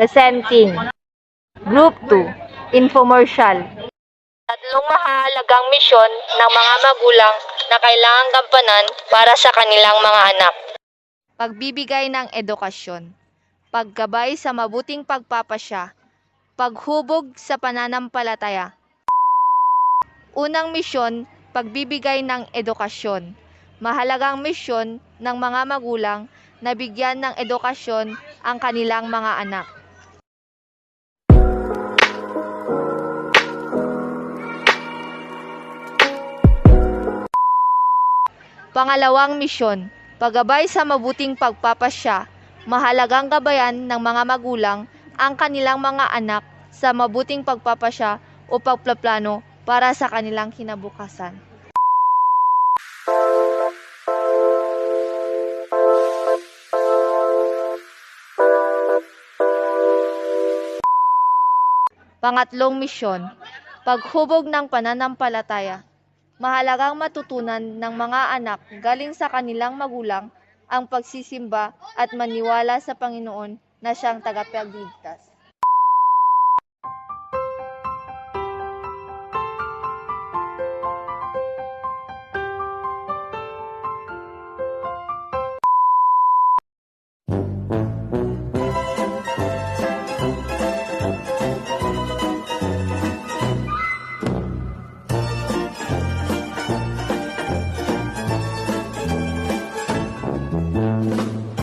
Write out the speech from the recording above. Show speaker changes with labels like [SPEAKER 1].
[SPEAKER 1] Presenting Group 2 Infomercial Tatlong mahalagang misyon ng mga magulang na kailangang gampanan para sa kanilang mga anak. Pagbibigay ng edukasyon, paggabay sa mabuting pagpapasya, paghubog sa pananampalataya. Unang misyon, pagbibigay ng edukasyon. Mahalagang misyon ng mga magulang na bigyan ng edukasyon ang kanilang mga anak. Pangalawang misyon, paggabay sa mabuting pagpapasya. Mahalagang gabayan ng mga magulang ang kanilang mga anak sa mabuting pagpapasya o pagplaplano para sa kanilang kinabukasan. Pangatlong misyon, paghubog ng pananampalataya. Mahalagang matutunan ng mga anak galing sa kanilang magulang ang pagsisimba at maniwala sa Panginoon na siyang tagapagligtas.